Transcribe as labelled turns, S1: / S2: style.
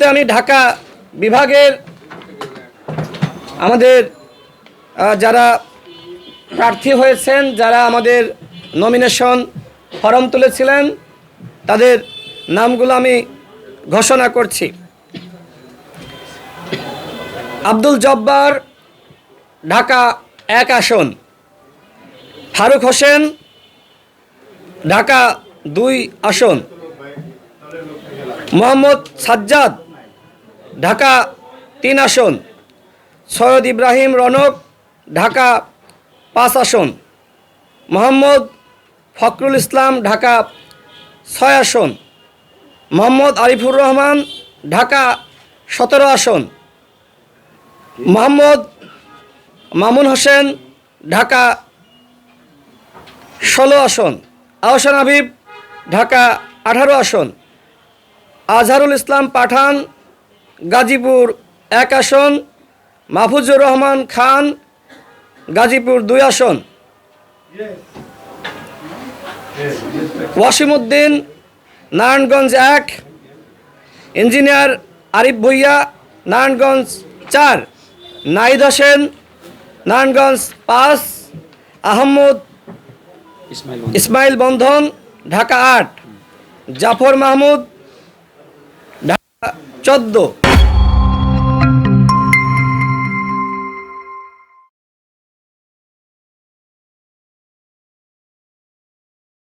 S1: মুহূর্তে আমি ঢাকা বিভাগের আমাদের যারা প্রার্থী হয়েছেন, যারা আমাদের নমিনেশন ফরম তুলেছিলেন, তাদের নামগুলো আমি ঘোষণা করছি। আব্দুল জব্বার, ঢাকা এক আসন। ফারুক হোসেন, ঢাকা দুই আসন। মোহাম্মদ সাজ্জাদ ঢাকা তিন আসন। সৈয়দ ইব্রাহিম রনক, ঢাকা পাঁচ আসন। মোহাম্মদ ফখরুল ইসলাম, ঢাকা ছয় আসন। মোহাম্মদ আরিফুর রহমান, ঢাকা সতেরো আসন। মোহাম্মদ মামুন হোসেন, ঢাকা ষোলো আসন। আহসান হাবিব, ঢাকা আঠারো আসন। আজহারুল ইসলাম পাঠান গাজীপুর এক আসন, মাহফুজুর রহমান খান, গাজীপুর দুই আসন। ওয়াসিমউদ্দিন নারায়ণগঞ্জ এক, ইঞ্জিনিয়ার আরিফ ভুইয়া, নারায়ণগঞ্জ চার নাইদ হোসেন, নারায়ণগঞ্জ পাঁচ, আহমদ ইসমাইল বন্ধন, ঢাকা আট, জাফর মাহমুদ, ঢাকা চোদ্দ।